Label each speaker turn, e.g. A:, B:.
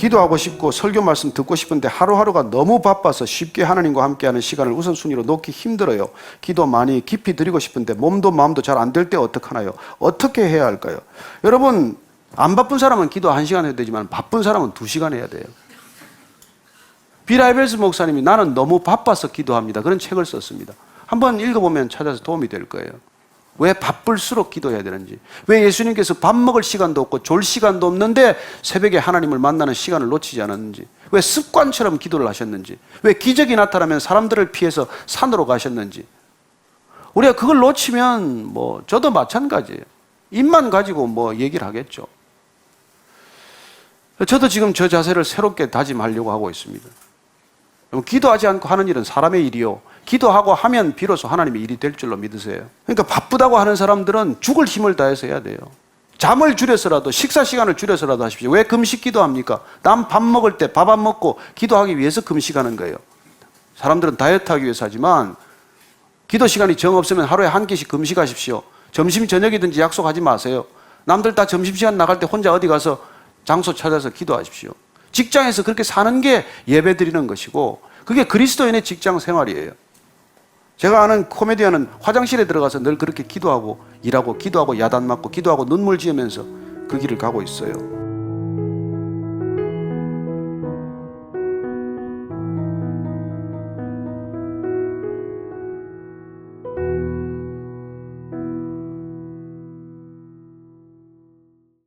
A: 기도하고 싶고 설교 말씀 듣고 싶은데 하루하루가 너무 바빠서 쉽게 하나님과 함께하는 시간을 우선순위로 놓기 힘들어요. 기도 많이 깊이 드리고 싶은데 몸도 마음도 잘 안 될 때 어떡하나요? 어떻게 해야 할까요? 여러분 안 바쁜 사람은 기도 한 시간 해도 되지만 바쁜 사람은 두 시간 해야 돼요. 비라이벨스 목사님이 나는 너무 바빠서 기도합니다. 그런 책을 썼습니다. 한번 읽어보면 찾아서 도움이 될 거예요. 왜 바쁠수록 기도해야 되는지. 왜 예수님께서 밥 먹을 시간도 없고 졸 시간도 없는데 새벽에 하나님을 만나는 시간을 놓치지 않았는지. 왜 습관처럼 기도를 하셨는지. 왜 기적이 나타나면 사람들을 피해서 산으로 가셨는지. 우리가 그걸 놓치면 뭐 저도 마찬가지예요. 입만 가지고 뭐 얘기를 하겠죠. 저도 지금 저 자세를 새롭게 다짐하려고 하고 있습니다. 기도하지 않고 하는 일은 사람의 일이요. 기도하고 하면 비로소 하나님의 일이 될 줄로 믿으세요. 그러니까 바쁘다고 하는 사람들은 죽을 힘을 다해서 해야 돼요. 잠을 줄여서라도 식사 시간을 줄여서라도 하십시오. 왜 금식 기도합니까? 남 밥 먹을 때 밥 안 먹고 기도하기 위해서 금식하는 거예요. 사람들은 다이어트 하기 위해서 하지만 기도 시간이 정 없으면 하루에 한 개씩 금식하십시오. 점심 저녁이든지 약속하지 마세요. 남들 다 점심 시간 나갈 때 혼자 어디 가서 장소 찾아서 기도하십시오. 직장에서 그렇게 사는 게 예배 드리는 것이고 그게 그리스도인의 직장 생활이에요. 제가 아는 코미디언은 화장실에 들어가서 늘 그렇게 기도하고 일하고 기도하고 야단 맞고 기도하고 눈물 지으면서 그 길을 가고 있어요.